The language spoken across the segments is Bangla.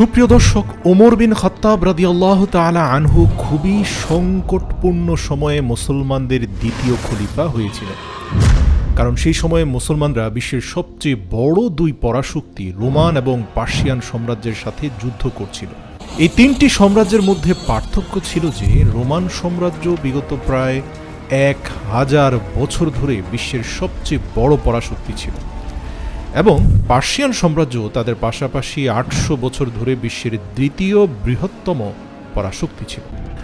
সুপ্রিয় দর্শক, ওমর বিন খত্তাব রাদিয়াল্লাহ তাআলা আনহু খুবই সংকটপূর্ণ সময়ে মুসলমানদের দ্বিতীয় খলিফা হয়েছিলেন। কারণ সেই সময়ে মুসলমানরা বিশ্বের সবচেয়ে বড় দুই পরাশক্তি, রোমান এবং পার্সিয়ান সাম্রাজ্যের সাথে যুদ্ধ করছিল। এই তিনটি সাম্রাজ্যের মধ্যে পার্থক্য ছিল যে, রোমান সাম্রাজ্য বিগত প্রায় এক হাজার বছর ধরে বিশ্বের সবচেয়ে বড় পরাশক্তি ছিল। এবং পার্সিয়ান সাম্রাজ্য তাদের পাশাপাশি আটশো বছর ধরে বিশ্বের দ্বিতীয় বৃহত্তম পরাশক্তি ছিল।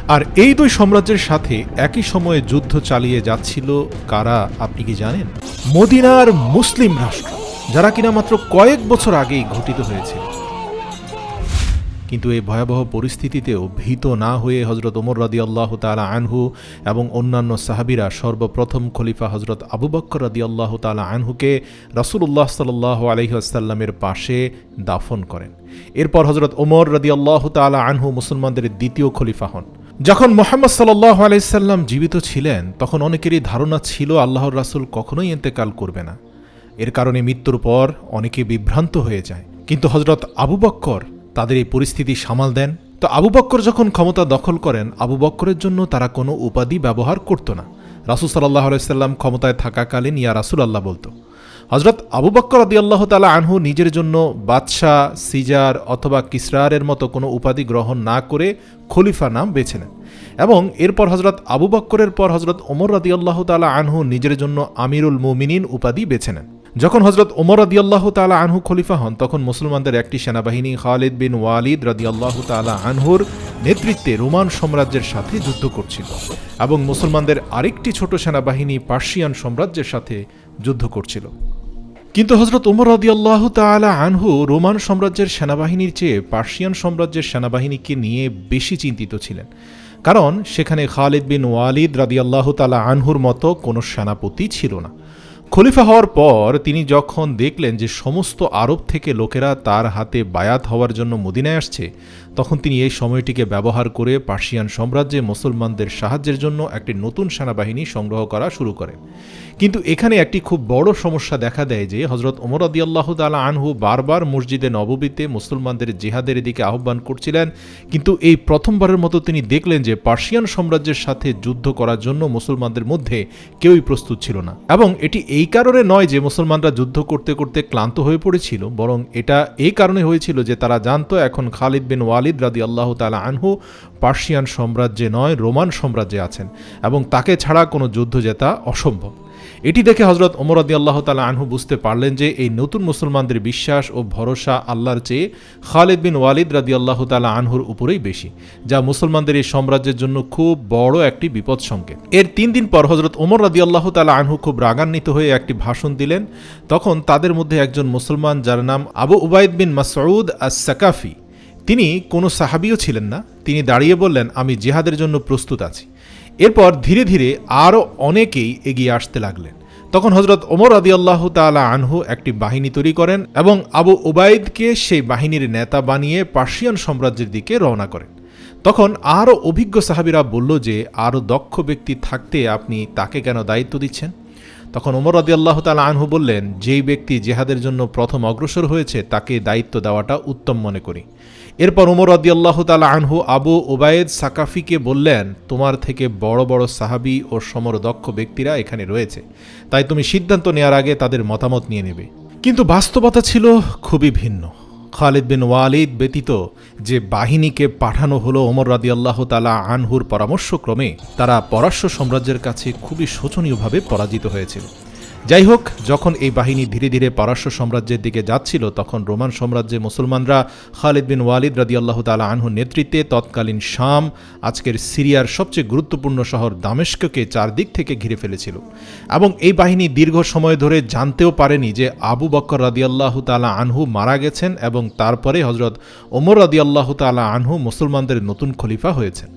আর এই দুই সাম্রাজ্যের সাথে একই সময়ে যুদ্ধ চালিয়ে যাচ্ছিল কারা, আপনি কি জানেন? মদিনার মুসলিম রাষ্ট্র, যারা কিনা মাত্র কয়েক বছর আগেই ঘটিত হয়েছিল। কিন্তু এই ভয়াবহ পরিস্থিতিতেও ভীত না হয়ে হজরত ওমর রাদি আল্লাহ তালা আনহু এবং অন্যান্য সাহাবিরা সর্বপ্রথম খলিফা হজরত আবু বক্কর রাদি আল্লাহ তালা আনহুকে রাসুল্লাহ সাল্লাহ আলহিহাসাল্লামের পাশে দাফন করেন। এরপর হজরত ওমর রাদি আল্লাহ তালা আনহু মুসলমানদের দ্বিতীয় খলিফা হন। যখন মোহাম্মদ সাল্লাহ আলাইসাল্লাম জীবিত ছিলেন, তখন অনেকেরই ধারণা ছিল আল্লাহর রাসুল কখনোই এতেকাল করবে না। এর কারণে মৃত্যুর পর অনেকে বিভ্রান্ত হয়ে যায়। কিন্তু হজরত আবু বক্কর তাদের এই পরিস্থিতি সামাল দেন। তো আবু বক্কর যখন ক্ষমতা দখল করেন, আবু বক্করের জন্য তারা কোনো উপাধি ব্যবহার করতো না। রাসুল সাল্লাহ আলাইসাল্লাম ক্ষমতায় থাকাকালীন ইয়া রাসুল আল্লাহ বলতো হজরত আবু বক্কর আদি আল্লাহ তালা আনহু নিজের জন্য বাদশাহ, সিজার অথবা কিসরারের মতো কোনো উপাধি গ্রহণ না করে খলিফা নাম বেছে নেন। এবং এরপর হজরত আবু বক্করের পর হজরত ওমর রাদি আল্লাহ তালা আনহু নিজের জন্য আমিরুল মুমিনিন উপাধি বেছে নেন। যখন হজরত ওমর রাদি আল্লাহ তালা আনহু খলিফা হন, তখন মুসলমানদের একটি সেনাবাহিনী, খালিদ বিন ওয়ালিদ রাদি আল্লাহ তালা আনহুর নেতৃত্বে রোমান সাম্রাজ্যের সাথে যুদ্ধ করছিল এবং মুসলমানদের আরেকটি ছোট সেনাবাহিনী পার্সিয়ান সাম্রাজ্যের সাথে যুদ্ধ করছিল। কিন্তু হজরত উমর আল্লাহ তালা আনহু রোমান সাম্রাজ্যের সেনাবাহিনীর চেয়ে পার্সিয়ান সাম্রাজ্যের সেনাবাহিনীকে নিয়ে বেশি চিন্তিত ছিলেন। কারণ সেখানে খালিদ বিন ওয়ালিদ রাদিয়াল্লাহ তালা আনহুর মতো কোনো সেনাপতি ছিল না। খলিফা হওয়ার পর তিনি যখন দেখলেন যে সমস্ত আরব থেকে লোকেরা তার হাতে বায়াত হওয়ার জন্য মদিনায় আসছে, তখন তিনি এই সময়টিকে ব্যবহার করে পার্সিয়ান সাম্রাজ্যে মুসলমানদের সাহায্যের জন্য একটি নতুন সেনাবাহিনী সংগ্রহ করা শুরু করেন। কিন্তু এখানে একটি খুব বড় সমস্যা দেখা দেয় যে হজরত ওমর আদিয়াল্লাহ তালা আনহু বারবার মসজিদে নববীতে মুসলমানদের জেহাদের দিকে আহ্বান করছিলেন। কিন্তু এই প্রথমবারের মতো তিনি দেখলেন যে পার্সিয়ান সাম্রাজ্যের সাথে যুদ্ধ করার জন্য মুসলমানদের মধ্যে কেউই প্রস্তুত ছিল না। এবং এটি এই কারণে নয় যে মুসলমানরা যুদ্ধ করতে করতে ক্লান্ত হয়ে পড়েছিল, বরং এটা এই কারণে হয়েছিল যে তারা জানতো এখন খালিদ বিন ওয়ালিদ রাদি আল্লাহ তালা আনহু পার্সিয়ান সাম্রাজ্যে নয়, রোমান সাম্রাজ্যে আছেন এবং তাকে ছাড়া কোনো যুদ্ধ জেতা অসম্ভব। এটি দেখে হজরত ওমর আদি আল্লাহ তালা আনহু বুঝতে পারলেন যে এই নতুন মুসলমানদের বিশ্বাস ও ভরসা আল্লাহর চেয়ে খালিদ বিন ওয়ালিদ রাদি আল্লাহ তালা আনহুর উপরেই বেশি, যা মুসলমানদের এই সাম্রাজ্যের জন্য খুব বড় একটি বিপদ সংকেত এর তিন দিন পর হজরত ওমর রাদি আল্লাহ তালা আনহু খুব রাগান্বিত হয়ে একটি ভাষণ দিলেন। তখন তাদের মধ্যে একজন মুসলমান যার নাম আবু উবায়দ বিন মাসউদ আস সাকাফি তিনি কোনো সাহাবিও ছিলেন না। তিনি দাঁড়িয়ে বললেন, আমি জেহাদের জন্য প্রস্তুত আছি। এরপর ধীরে ধীরে আরও অনেকেই এগিয়ে আসতে লাগলেন। তখন হজরত ওমর আদি আল্লাহ তালা আনহু একটি বাহিনী তৈরি করেন এবং আবু ওবায়দকে সেই বাহিনীর নেতা বানিয়ে পার্সিয়ান সাম্রাজ্যের দিকে রওনা করেন। তখন আরও অভিজ্ঞ সাহাবিরা বলল যে, আরও দক্ষ ব্যক্তি থাকতে আপনি তাকে কেন দায়িত্ব দিচ্ছেন? তখন ওমর আদি আল্লাহ তালা আনহু বললেন, যেই ব্যক্তি জেহাদের জন্য প্রথম অগ্রসর হয়েছে তাকে দায়িত্ব দেওয়াটা উত্তম মনে করি। এরপর উমর রদি আল্লাহ তালা আনহু আবু ওবায়েদ সাকাফিকে বললেন, তোমার থেকে বড় বড় সাহাবি ও সমরদক্ষ ব্যক্তিরা এখানে রয়েছে। তাই তুমি সিদ্ধান্ত নেওয়ার আগে তাদের মতামত নিয়ে নেবে। কিন্তু বাস্তবতা ছিল খুবই ভিন্ন। খালিদ বিন ওয়ালিদ ব্যতীত যে বাহিনীকে পাঠানো হলো ওমর রাদি আল্লাহ তালা আনহুর পরামর্শক্রমে, তারা পরাশ্য সাম্রাজ্যের কাছে খুবই শোচনীয়ভাবে পরাজিত হয়েছিল। যাই হোক যখন এই বাহিনী ধীরে ধীরে পারস্য সাম্রাজ্যের দিকে যাচ্ছিল, তখন রোমান সাম্রাজ্যে মুসলমানরা খালিদ বিন ওয়ালিদ রাদি আল্লাহ তালা আনহুর নেতৃত্বে তৎকালীন শাম, আজকের সিরিয়ার সবচেয়ে গুরুত্বপূর্ণ শহর দামেস্ককে চারদিক থেকে ঘিরে ফেলেছিল। এবং এই বাহিনী দীর্ঘ সময় ধরে জানতেও পারেনি যে আবু বক্কর রাদি আল্লাহ তালা আনহু মারা গেছেন এবং তারপরে হজরত ওমর রাদি আল্লাহ তালা আনহু মুসলমানদের নতুন খলিফা হয়েছেন।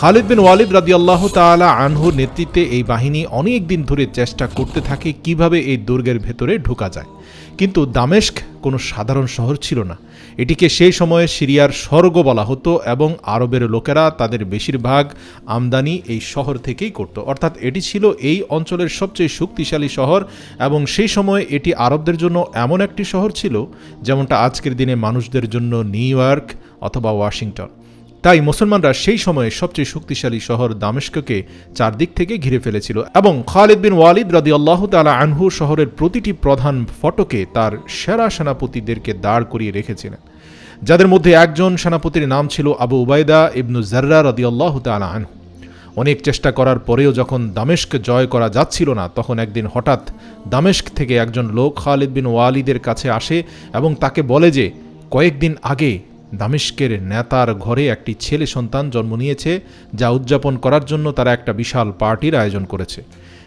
খালিদ বিন ওয়ালিদ রাদি আল্লাহ তালা আনহুর নেতৃত্বে এই বাহিনী অনেক দিন ধরে চেষ্টা করতে থাকে কীভাবে এই দুর্গের ভেতরে ঢোকা যায়। কিন্তু দামেস্ক কোনো সাধারণ শহর ছিল না। এটিকে সেই সময়ে সিরিয়ার স্বর্গ বলা হতো এবং আরবের লোকেরা তাদের বেশিরভাগ আমদানি এই শহর থেকেই করত। অর্থাৎ এটি ছিল এই অঞ্চলের সবচেয়ে শক্তিশালী শহর এবং সেই সময়ে এটি আরবদের জন্য এমন একটি শহর ছিল যেমনটা আজকের দিনে মানুষদের জন্য নিউ ইয়র্ক অথবা ওয়াশিংটন। তাই মুসলমানরা সেই সময়ে সবচেয়ে শক্তিশালী শহর দামেস্ককে চারদিক থেকে ঘিরে ফেলেছিল এবং খালিদ বিন ওয়ালিদ রাদি আল্লাহ তালা আনহু শহরের প্রতিটি প্রধান ফটকে তার সেরা সেনাপতিদেরকে দাঁড় করিয়ে রেখেছিলেন। যাদের মধ্যে একজন সেনাপতির নাম ছিল আবু উবায়দা ইবনু জার্রা আল্লাহ তালা আনহু। অনেক চেষ্টা করার পরেও যখন দামেস্ক জয় করা যাচ্ছিল না, তখন একদিন হঠাৎ দামেস্ক থেকে একজন লোক খালিদ বিন ওয়ালিদের কাছে আসে এবং তাকে বলে যে, কয়েকদিন আগে দামেস্কের নেতার ঘরে একটি ছেলে সন্তান জন্ম নিয়েছে, যা উদযাপন করার জন্য তারা একটা বিশাল পার্টির আয়োজন করেছে।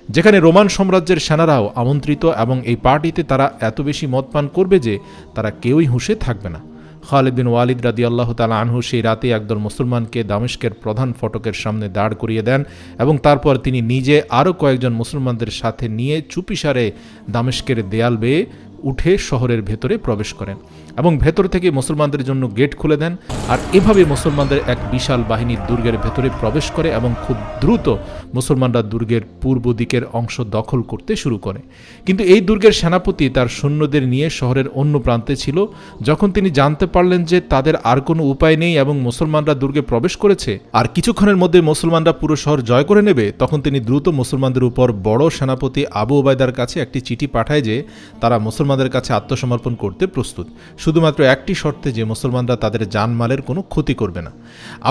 যেখানে রোমান সাম্রাজ্যের সেনারাও আমন্ত্রিত এবং এই পার্টিতে তারা এত বেশি মদ পান করবে যে তারা কেউই হুঁশে থাকবে না। খালিদ ওয়ালিদ রাদি আল্লাহ তালা আনহু সেই রাতে একদল মুসলমানকে দামেস্কের প্রধান ফটকের সামনে দাঁড় করিয়ে দেন এবং তারপর তিনি নিজে আরও কয়েকজন মুসলমানদের সাথে নিয়ে চুপিসারে দামেস্কের দেয়াল বেয়ে উঠে শহরের ভেতরে প্রবেশ করেন এবং ভেতর থেকে মুসলমানদের জন্য গেট খুলে দেন। আর এভাবে মুসলমানদের এক বিশাল বাহিনী দুর্গের ভেতরে প্রবেশ করে এবং খুব দ্রুত মুসলমানরা দুর্গের পূর্ব দিকের অংশ দখল করতে শুরু করে। কিন্তু এই দুর্গের সেনাপতি তার সৈন্যদের নিয়ে শহরের অন্য প্রান্তে ছিল। যখন তিনি জানতে পারলেন যে তাদের আর কোনো উপায় নেই এবং মুসলমানরা দুর্গে প্রবেশ করেছে, আর কিছুক্ষণের মধ্যে মুসলমানরা পুরো শহর জয় করে নেবে, তখন তিনি দ্রুত মুসলমানদের উপর বড় সেনাপতি আবু ওবায়দার কাছে একটি চিঠি পাঠায় যে তারা মুসলমানদের কাছে আত্মসমর্পণ করতে প্রস্তুত। শুধুমাত্র একটি শর্তে যে মুসলমানরা তাদের জানমালের কোনো ক্ষতি করবে না।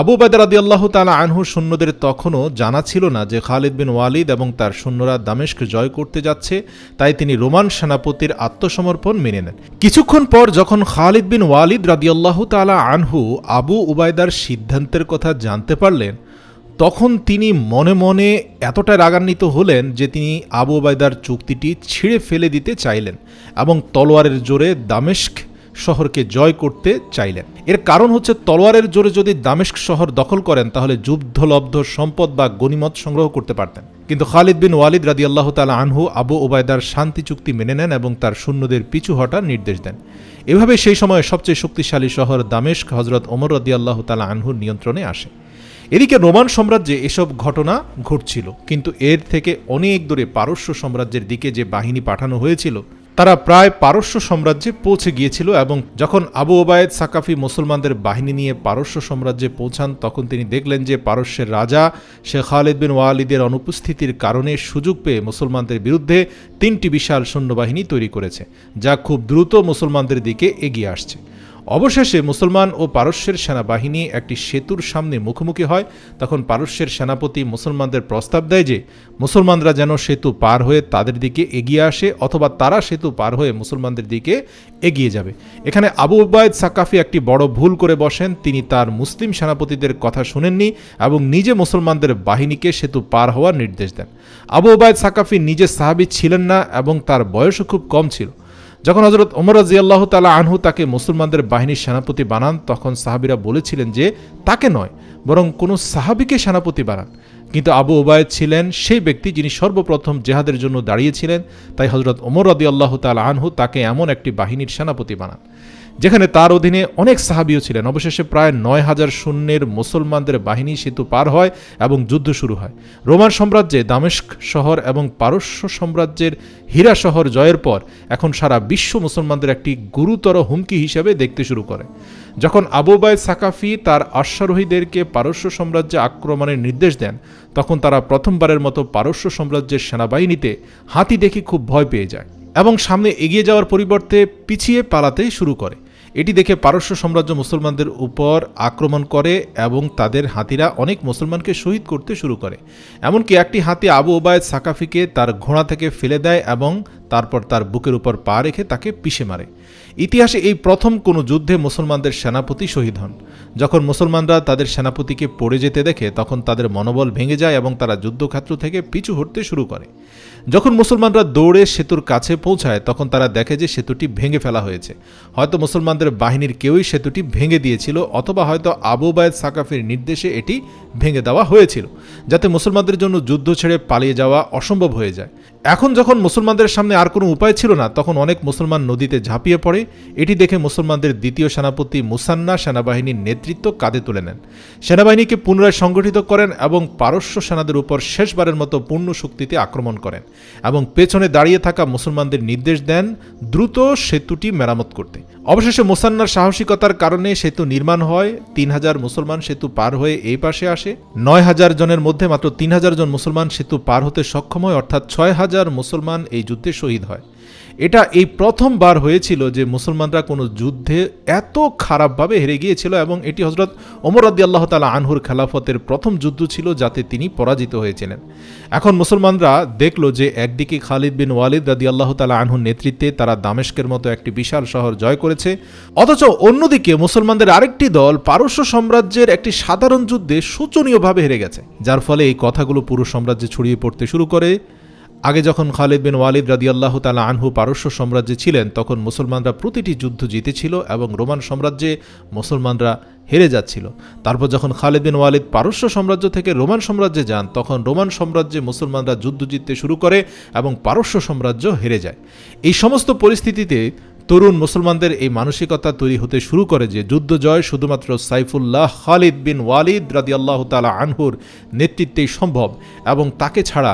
আবু বায়দা রাদি আল্লাহ তালা আনহু সৈন্যদের তখনও জানা ছিল না যে খালিদ বিন ওয়ালিদ এবং তার সৈন্যরা দামেশকে জয় করতে যাচ্ছে, তাই তিনি রোমান সেনাপতির আত্মসমর্পণ মেনে নেন। কিছুক্ষণ পর যখন খালিদ বিন ওয়ালিদ রাদি আল্লাহ তালা আনহু আবু উবায়দার সিদ্ধান্তের কথা জানতে পারলেন তখন তিনি মনে মনে এতটা রাগান্বিত হলেন যে তিনি আবু ওবায়দার চুক্তিটি ছিঁড়ে ফেলে দিতে চাইলেন এবং তলোয়ারের জোরে দামেস্ক শহরকে জয় করতে চাইলেন। এর কারণ হচ্ছে তলোয়ারের জোরে যদি দামেস্ক শহর দখল করেন, তাহলে যুদ্ধলব্ধ সম্পদ বা গনিমত সংগ্রহ করতে পারতেন। কিন্তু খালিদ বিন ওয়ালিদ রাদি আল্লাহ তালা আনহু আবু ওবায়দার শান্তি চুক্তি মেনে নেন এবং তার সৈন্যদের পিছু হটার নির্দেশ দেন। এভাবে সেই সময় সবচেয়ে শক্তিশালী শহর দামেস্ক হজরত ওমর রদি আল্লাহ তালা আনহুর নিয়ন্ত্রণে আসে। এদিকে রোমান সাম্রাজ্যে এসব ঘটনা ঘটছিল, কিন্তু এর থেকে অনেক দূরে পারস্য সাম্রাজ্যের দিকে যে বাহিনী পাঠানো হয়েছিল, তারা প্রায় পারস্য সাম্রাজ্যে পৌঁছে গিয়েছিল এবং যখন আবু ওবায়দ সাকাফি মুসলমানদের বাহিনী নিয়ে পারস্য সাম্রাজ্যে পৌঁছান, তখন তিনি দেখলেন যে পারস্যের রাজা শেখ খালিদ বিন ওয়ালিদের অনুপস্থিতির কারণে সুযোগ পেয়ে মুসলমানদের বিরুদ্ধে তিনটি বিশাল সৈন্যবাহিনী তৈরি করেছে, যা খুব দ্রুত মুসলমানদের দিকে এগিয়ে আসছে। অবশেষে মুসলমান ও পারস্যের সেনাবাহিনী একটি সেতুর সামনে মুখোমুখি হয়। তখন পারস্যের সেনাপতি মুসলমানদের প্রস্তাব দেয় যে, মুসলমানরা যেন সেতু পার হয়ে তাদের দিকে এগিয়ে আসে অথবা তারা সেতু পার হয়ে মুসলমানদের দিকে এগিয়ে যাবে। এখানে আবু উবায়দ সাকাফি একটি বড় ভুল করে বসেন। তিনি তার মুসলিম সেনাপতিদের কথা শুনেননি এবং নিজে মুসলমানদের বাহিনীকে সেতু পার হওয়ার নির্দেশ দেন। আবু উবায়দ সাকাফি নিজে সাহাবি ছিলেন না এবং তার বয়সও খুব কম ছিল। যখন হজরত ওমর রাজিয়াল্লাহ তালা আনহু তাকে মুসলমানদের বাহিনীর সেনাপতি বানান, তখন সাহাবিরা বলেছিলেন যে, তাকে নয়, বরং কোনো সাহাবিকে সেনাপতি বানান। কিন্তু আবু ওবায়দ ছিলেন সেই ব্যক্তি যিনি সর্বপ্রথম জেহাদের জন্য দাঁড়িয়েছিলেন। তাই হজরত ওমর রদি আল্লাহ তাল আনহু তাকে এমন একটি বাহিনীর সেনাপতি বানান। যেখানে তার অধীনে অনেক সাহাবিও ছিলেন। অবশেষে প্রায় নয় হাজার শূন্যের মুসলমানদের বাহিনী সেতু পার হয় এবং যুদ্ধ শুরু হয়। রোমান সাম্রাজ্যে দামেস্ক শহর এবং পারস্য সাম্রাজ্যের হীরা শহর জয়ের পর এখন সারা বিশ্ব মুসলমানদের একটি গুরুতর হুমকি হিসেবে দেখতে শুরু করে। যখন আবুবায় সাকাফি তার অশ্বারোহীদেরকে পারস্য সাম্রাজ্যে আক্রমণের নির্দেশ দেন, তখন তারা প্রথমবারের মতো পারস্য সাম্রাজ্যের সেনাবাহিনীতে হাতি দেখে খুব ভয় পেয়ে যায় এবং সামনে এগিয়ে যাওয়ার পরিবর্তে পিছিয়ে পালাতে শুরু করে। এটি দেখে পারস্য সাম্রাজ্য মুসলমানদের উপর আক্রমণ করে এবং তাদের হাতিরা অনেক মুসলমানকে শহীদ করতে শুরু করে। এমনকি একটি হাতি আবু ওবায়দ সাকাফিকে তার ঘোড়া থেকে ফেলে দেয় এবং তারপর তার বুকের উপর পা রেখে তাকে পিষে মারে। ইতিহাসে এই প্রথম কোনো যুদ্ধে মুসলমানদের সেনাপতি শহীদ হন। যখন মুসলমানরা তাদের সেনাপতিকে পড়ে যেতে দেখে, তখন তাদের মনোবল ভেঙে যায় এবং তারা যুদ্ধক্ষেত্র থেকে পিছু হটতে শুরু করে। যখন মুসলমানরা দৌড়ে সেতুর কাছে পৌঁছায়, তখন তারা দেখে যে সেতুটি ভেঙে ফেলা হয়েছে। হয়তো মুসলমানদের বাহিনীর কেউই সেতুটি ভেঙে দিয়েছিল, অথবা হয়তো আবু বায়দ সাকাফির নির্দেশে এটি ভেঙে দেওয়া হয়েছিল, যাতে মুসলমানদের জন্য যুদ্ধ ছেড়ে পালিয়ে যাওয়া অসম্ভব হয়ে যায়। এখন যখন মুসলমানদের সামনে আর কোনো উপায় ছিল না, তখন অনেক মুসলমান নদীতে ঝাঁপিয়ে পড়ে। এটি দেখে মুসলমানদের দ্বিতীয় সেনাপতি মুসান্না সেনাবাহিনীর নেতৃত্ব কাঁধে তুলে নেন। সেনাবাহিনীকে পুনরায় সংগঠিত করেন এবং পারস্য সেনাদের উপর শেষবারের মতো পূর্ণ শক্তিতে আক্রমণ করেন এবং পেছনে দাঁড়িয়ে থাকা মুসলমানদের নির্দেশ দেন দ্রুত সেতুটি মেরামত করতে। অবশেষে মুসান্নার সাহসিকতার কারণে সেতু নির্মাণ হয়, তিন হাজার মুসলমান সেতু পার হয়ে এই পাশে আসে। নয় হাজার জনের মধ্যে মাত্র তিন হাজার জন মুসলমান সেতু পার হতে সক্ষম হয়, অর্থাৎ ছয় হাজার মুসলমান এই যুদ্ধে শহীদ হয়। এটা এই প্রথমবার হয়েছিল যে মুসলমানরা কোনো যুদ্ধে এত খারাপভাবে হেরে গিয়েছিল এবং এটি হজরত ওমর রাদি আল্লাহ তালা আনহুর খেলাফতের প্রথম যুদ্ধ ছিল যাতে তিনি পরাজিত হয়েছিলেন। এখন মুসলমানরা দেখল যে একদিকে খালিদ বিন ওয়ালিদ রাদি আল্লাহ তালা আনহুর নেতৃত্বে তারা দামেস্কের মতো একটি বিশাল শহর জয় করেছে, অথচ অন্যদিকে মুসলমানদের আরেকটি দল পারস্য সাম্রাজ্যের একটি সাধারণ যুদ্ধে শোচনীয়ভাবে হেরে গেছে, যার ফলে এই কথাগুলো পুরো সাম্রাজ্যে ছড়িয়ে পড়তে শুরু করে। আগে যখন খালেদ বিন ওয়ালিদ রাদিয়াল্লাহ তালা আনহু পারস্য সাম্রাজ্যে ছিলেন, তখন মুসলমানরা প্রতিটি যুদ্ধ জিতেছিল এবং রোমান সাম্রাজ্যে মুসলমানরা হেরে যাচ্ছিল। তারপর যখন খালিদ বিন ওয়ালিদ পারস্য সাম্রাজ্য থেকে রোমান সাম্রাজ্যে যান, তখন রোমান সাম্রাজ্যে মুসলমানরা যুদ্ধ জিততে শুরু করে এবং পারস্য সাম্রাজ্য হেরে যায়। এই সমস্ত পরিস্থিতিতে তরুণ মুসলমানদের এই মানসিকতা তৈরি হতে শুরু করে যে যুদ্ধ জয় শুধুমাত্র সাইফুল্লাহ খালিদ বিন ওয়ালিদ রাদি আল্লাহ তালা আনহুর নেতৃত্বেই সম্ভব এবং তাকে ছাড়া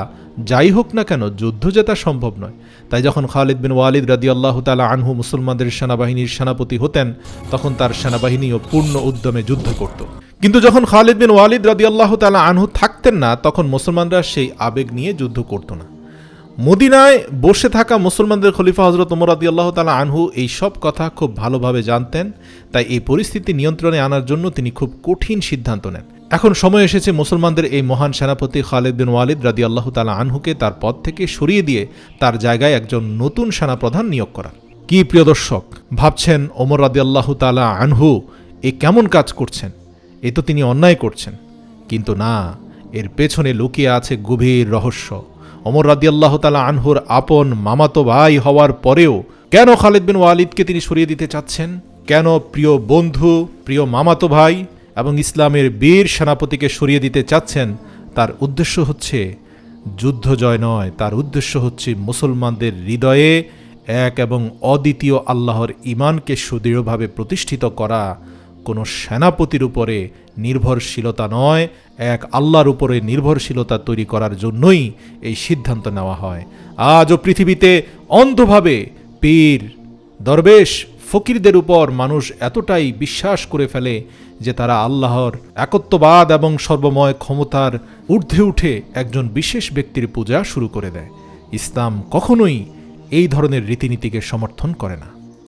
যাই হোক না কেন যুদ্ধ জেতা সম্ভব নয়। তাই যখন খালিদ বিন ওয়ালিদ রাদি আল্লাহ তালা আনহু মুসলমানদের সেনাবাহিনীর সেনাপতি হতেন, তখন তার সেনাবাহিনীও পূর্ণ উদ্যমে যুদ্ধ করত। কিন্তু যখন খালিদ বিন ওয়ালিদ রাদি আল্লাহ তালা আনহু থাকতেন না, তখন মুসলমানরা সেই আবেগ নিয়ে যুদ্ধ করত না। মদিনায় বসে থাকা মুসলমানদের খলিফা হজরত ওমর রাদি আল্লাহ তালা আনহু এই সব কথা খুব ভালোভাবে জানতেন। তাই এই পরিস্থিতি নিয়ন্ত্রণে আনার জন্য তিনি খুব কঠিন সিদ্ধান্ত নেন। এখন সময় এসেছে মুসলমানদের এই মহান সেনাপতি খালেদ বিন ওয়ালিদ রাদি আল্লাহ তালা আনহুকে তার পদ থেকে সরিয়ে দিয়ে তার জায়গায় একজন নতুন সেনাপ্রধান নিয়োগ করা। কি প্রিয় দর্শক, ভাবছেন ওমর রাদি আল্লাহ তালা আনহু এ কেমন কাজ করছেন? এ তো তিনি অন্যায় করছেন। কিন্তু না, এর পেছনে লুকিয়ে আছে গভীর রহস্য। ওমর রাদি আল্লাহ তালা আনহুর আপন মামাতো ভাই হওয়ার পরেও কেন খালেদ বিন ওয়ালিদকে তিনি সরিয়ে দিতে চাচ্ছেন? কেন প্রিয় বন্ধু, প্রিয় মামাতো ভাই এবং ইসলামের বীর সেনাপতিকে সরিয়ে দিতে চাচ্ছেন? তার উদ্দেশ্য হচ্ছে যুদ্ধ জয় নয়, তার উদ্দেশ্য হচ্ছে মুসলমানদের হৃদয়ে এক এবং অদ্বিতীয় আল্লাহর ইমানকে সুদৃঢ়ভাবে প্রতিষ্ঠিত করা। কোনো সেনাপতির উপরে নির্ভরশীলতা নয়, এক আল্লাহর উপরে নির্ভরশীলতা তৈরি করার জন্যই এই সিদ্ধান্ত নেওয়া হয়। আজও পৃথিবীতে অন্ধভাবে পীর, দরবেশ, ফকিরদের উপর মানুষ এতটাই বিশ্বাস করে ফেলে যে তারা আল্লাহর একত্ববাদ এবং সর্বময় ক্ষমতার ঊর্ধ্বে উঠে একজন বিশেষ ব্যক্তির পূজা শুরু করে দেয়। ইসলাম কখনোই এই ধরনের রীতিনীতিকে সমর্থন করে না।